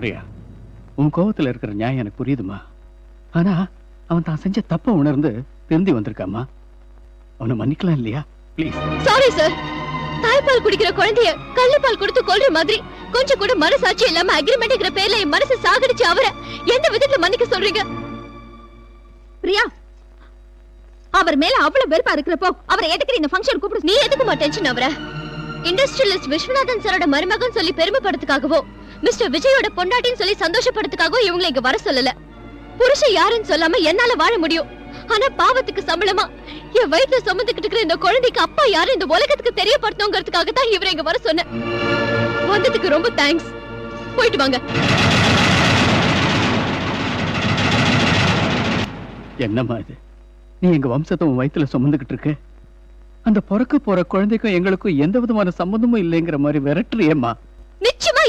பிரியா உன் கோவத்துல இருக்கிற நியாயம் எனக்கு புரியுதுமா? ஆனா அவன் தான் செஞ்ச தப்ப உணர்ந்து திருந்தி வந்திருக்காமா? அவனை மன்னிக்கலாம் இல்லையா? ப்ளீஸ் சாரி சார் தாய்ப்பால் குடிக்கிற குழந்தைய கள்ளுப்பால் கொடுத்து கொல்ற மாதிரி கொஞ்சம் கூட மனசாட்சி இல்லாம அக்ரிமெண்ட்ங்கிற பேர்ல என் மனசு சாகடிச்சு அவரை எந்த விதத்துல மன்னிக்க சொல்றீங்க? பிரியா அவர் மேல அவ்வளவு வெறுப்பா இருக்கிறப்போ அவரை எதுக்கு இந்த ஃபங்க்ஷன் கூப்பிடு? நீ எதுக்குமா டென்ஷன் அவர இண்டஸ்ட்ரியலிஸ்ட் விஸ்வநாதன் சாரோட மருமகன் சொல்லி பெருமைப்படுறதுக்காகவோ மிஸ்டர் விஜயோட பொண்டாட்டின்னு சொல்லி சந்தோஷப்படுறதுக்காகவோ இவங்களை இங்க வர சொல்லல. புருஷன் யாருன்னு சொல்லாம என்னால வாழ முடியும். ஆனா பாவத்துக்கு சம்பளமா என் வயித்துல சுமந்துக்கிட்டு இருக்கிற இந்த குழந்தைக்கு அப்பா யாரு இந்த உலகத்துக்கு தெரியப்படுத்தணுங்கிறதுக்காக தான் இவரை இங்க வர சொன்னேன். வந்ததுக்கு ரொம்ப தேங்க்ஸ் போயிட்டு வாங்க. என்னம்மா இது? நீ எங்க வம்சத்தை உன் வயித்துல சுமந்துகிட்டு இருக்க? அந்த பிறக்க போற குழந்தைக்கும் எங்களுக்கும் எந்த விதமான சம்பந்தமும் இல்லைங்கிற மாதிரி விரட்டுறியேம்மா. நிச்சயமா